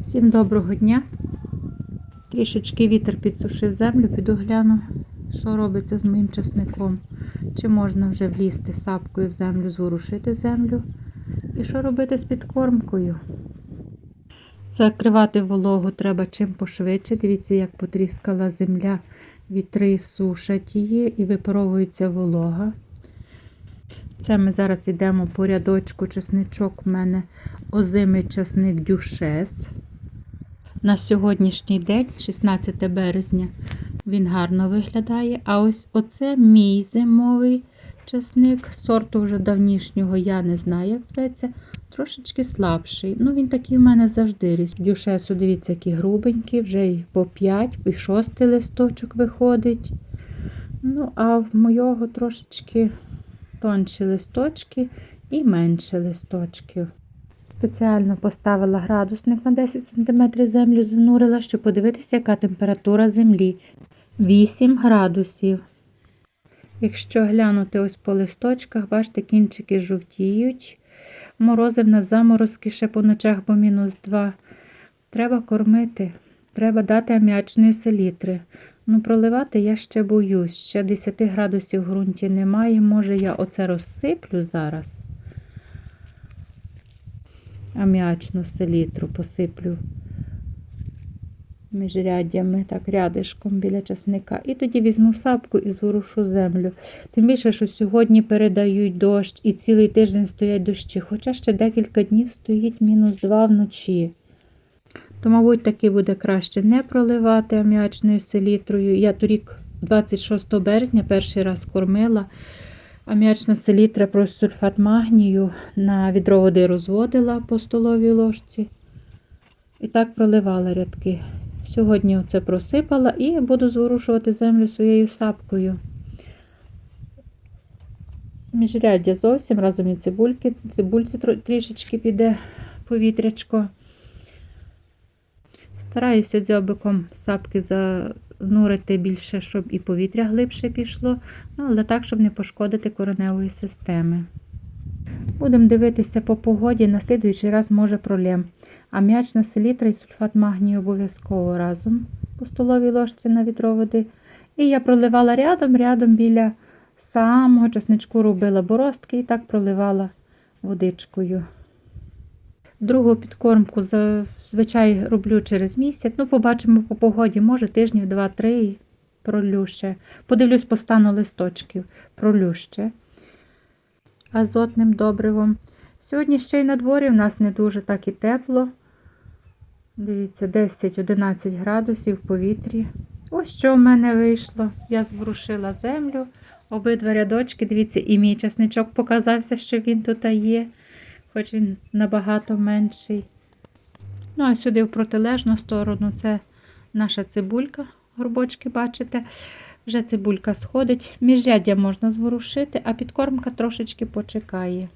Всім доброго дня. Трішечки вітер підсушив землю, піду гляну, що робиться з моїм часником. Чи можна вже влізти сапкою в землю, зворушити землю. І що робити з підкормкою. Закривати вологу треба чим пошвидше. Дивіться, як потріскала земля, вітри сушать її і випаровується волога. Це ми зараз йдемо по рядочку. Чесничок у мене озимий часник дюшес. На сьогоднішній день, 16 березня, він гарно виглядає. А ось оце мій зимовий часник. Сорту вже давнішнього я не знаю, як зветься. Трошечки слабший. Ну, він такий в мене завжди ріс. Дюшесу, дивіться, які грубенькі, вже й по 5, і 6 листочок виходить. Ну, а в мойого трошечки тонші листочки і менше листочків. Спеціально поставила градусник на 10 см землю, занурила, щоб подивитися, яка температура землі. 8 градусів. Якщо глянути ось по листочках, бачите, кінчики жовтіють. Морози в нас заморозки ще по ночах, бо мінус 2. Треба кормити, треба дати аміачної селітри. Ну, проливати я ще боюсь. Ще 10 градусів в ґрунті немає. Може, я оце розсиплю зараз. Аміачну селітру посиплю міжряддями, так, рядишком біля часника. І тоді візьму сапку і зворушу землю. Тим більше, що сьогодні передають дощ і цілий тиждень стоять дощі, хоча ще декілька днів стоїть мінус 2 вночі. То, мабуть, таки буде краще не проливати аміачною селітрою. Я торік, 26 березня, перший раз кормила. Аміачна селітра про сульфат магнію на відро води розводила по столовій ложці. І так проливала рядки. Сьогодні оце просипала і буду зворушувати землю своєю сапкою. Міжряддя зовсім разом і цибульки. Цибульці трішечки піде повітрячко. Стараюся дзьобиком сапки занурити більше, щоб і повітря глибше пішло, ну, але так, щоб не пошкодити кореневої системи. Будемо дивитися по погоді, на слідуючий раз може пролєм. А м'ячна селітра і сульфат магнію обов'язково разом по столовій ложці на відро води. І я проливала рядом, рядом біля самого часничку робила боростки і так проливала водичкою. Другу підкормку зазвичай роблю через місяць. Ну, побачимо по погоді, може тижнів 2-3 пролю ще. Подивлюсь по стану листочків, пролю ще азотним добривом. Сьогодні ще й на дворі в нас не дуже так і тепло. Дивіться, 10-11 градусів в повітрі. Ось що в мене вийшло. Я зворушила землю, обидва рядочки. Дивіться, і мій часничок показався, що він тут є, хоч він набагато менший. Ну, а сюди в протилежну сторону це наша цибулька, горбочки, бачите. Вже цибулька сходить. Міжряддя можна зворушити, а підкормка трошечки почекає.